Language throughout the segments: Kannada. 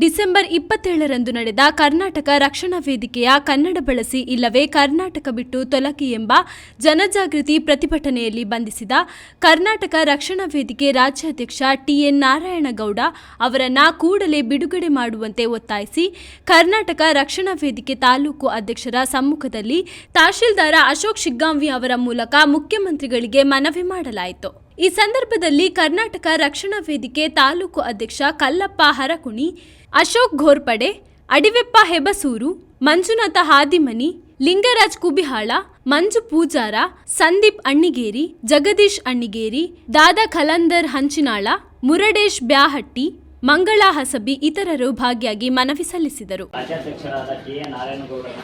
ಡಿಸೆಂಬರ್ ಇಪ್ಪತ್ತೇಳರಂದು ನಡೆದ ಕರ್ನಾಟಕ ರಕ್ಷಣಾ ವೇದಿಕೆಯ ಕನ್ನಡ ಬಳಸಿ ಇಲ್ಲವೇ ಕರ್ನಾಟಕ ಬಿಟ್ಟು ತೊಲಗಿ ಎಂಬ ಜನಜಾಗೃತಿ ಪ್ರತಿಭಟನೆಯಲ್ಲಿ ಬಂಧಿಸಿದ ಕರ್ನಾಟಕ ರಕ್ಷಣಾ ವೇದಿಕೆ ರಾಜ್ಯಾಧ್ಯಕ್ಷ ಟಿಎನ್ ನಾರಾಯಣಗೌಡ ಅವರನ್ನ ಕೂಡಲೇ ಬಿಡುಗಡೆ ಮಾಡುವಂತೆ ಒತ್ತಾಯಿಸಿ, ಕರ್ನಾಟಕ ರಕ್ಷಣಾ ವೇದಿಕೆ ತಾಲೂಕು ಅಧ್ಯಕ್ಷರ ಸಮ್ಮುಖದಲ್ಲಿ ತಹಶೀಲ್ದಾರ ಅಶೋಕ್ ಶಿಗ್ಗಾಂವಿ ಅವರ ಮೂಲಕ ಮುಖ್ಯಮಂತ್ರಿಗಳಿಗೆ ಮನವಿ ಮಾಡಲಾಯಿತು. ಈ ಸಂದರ್ಭದಲ್ಲಿ ಕರ್ನಾಟಕ ರಕ್ಷಣಾ ವೇದಿಕೆ ತಾಲೂಕು ಅಧ್ಯಕ್ಷ ಕಲ್ಲಪ್ಪ ಹರಕುಣಿ, ಅಶೋಕ್ ಘೋರ್ಪಡೆ, ಅಡಿವೆಪ್ಪ ಹೆಬಸೂರು, ಮಂಜುನಾಥ ಹಾದಿಮನಿ, ಲಿಂಗರಾಜ್ ಕುಬಿಹಾಳ, ಮಂಜು ಪೂಜಾರ, ಸಂದೀಪ್ ಅಣ್ಣಿಗೇರಿ, ಜಗದೀಶ್ ಅಣ್ಣಿಗೇರಿ, ದಾದಾ ಖಲಂದರ್ ಹಂಚಿನಾಳ, ಮುರಡೇಶ್ ಬ್ಯಾಹಟ್ಟಿ, ಮಂಗಳಾ ಹಸಬಿ ಇತರರು ಭಾಗಿಯಾಗಿ ಮನವಿ ಸಲ್ಲಿಸಿದರು. ರಾಜ್ಯಾಧ್ಯಕ್ಷರಾದ ಕೆ ನಾರಾಯಣಗೌಡರ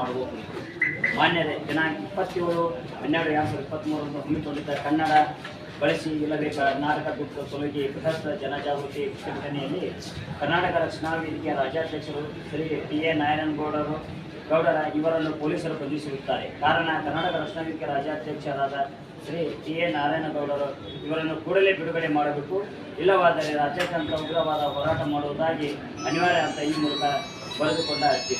ಮಾಡಬೇಕು ಮಾನ್ಯರೇ ದಿನಾಂಕ ಇಪ್ಪತ್ತೇಳು, ಹನ್ನೆರಡು, ಎರಡು ಸಾವಿರದ ಇಪ್ಪತ್ತ್ಮೂರರಂದು ಹಮ್ಮಿಕೊಂಡಿದ್ದ ಕನ್ನಡ ಬಳಸಿ ಇಲ್ಲವೇ ಕರ್ನಾಟಕ ಗುಪ್ತ ತೊಲಗಿ ಬೃಹತ್ ಜನಜಾಗೃತಿ ಪ್ರತಿಭಟನೆಯಲ್ಲಿ ಕರ್ನಾಟಕ ರಕ್ಷಣಾ ವೇದಿಕೆಯ ರಾಜ್ಯಾಧ್ಯಕ್ಷರು ಶ್ರೀ ಟಿ ಎ ನಾರಾಯಣಗೌಡರು, ಗೌಡರ ಇವರನ್ನು ಪೊಲೀಸರು ಬಂಧಿಸಿರುತ್ತಾರೆ. ಕಾರಣ ಕರ್ನಾಟಕ ರಕ್ಷಣಾ ವೇದಿಕೆ ರಾಜ್ಯಾಧ್ಯಕ್ಷರಾದ ಶ್ರೀ ಟಿ ಎ ನಾರಾಯಣಗೌಡರು ಇವರನ್ನು ಕೂಡಲೇ ಬಿಡುಗಡೆ ಮಾಡಬೇಕು. ಇಲ್ಲವಾದರೆ ರಾಜ್ಯಾದ್ಯಂತ ಉಗ್ರವಾದ ಹೋರಾಟ ಮಾಡುವುದಾಗಿ ಅನಿವಾರ್ಯ ಅಂತ ಈ ಮೂಲಕ ಬರೆದುಕೊಂಡ ಅರ್ಜಿ.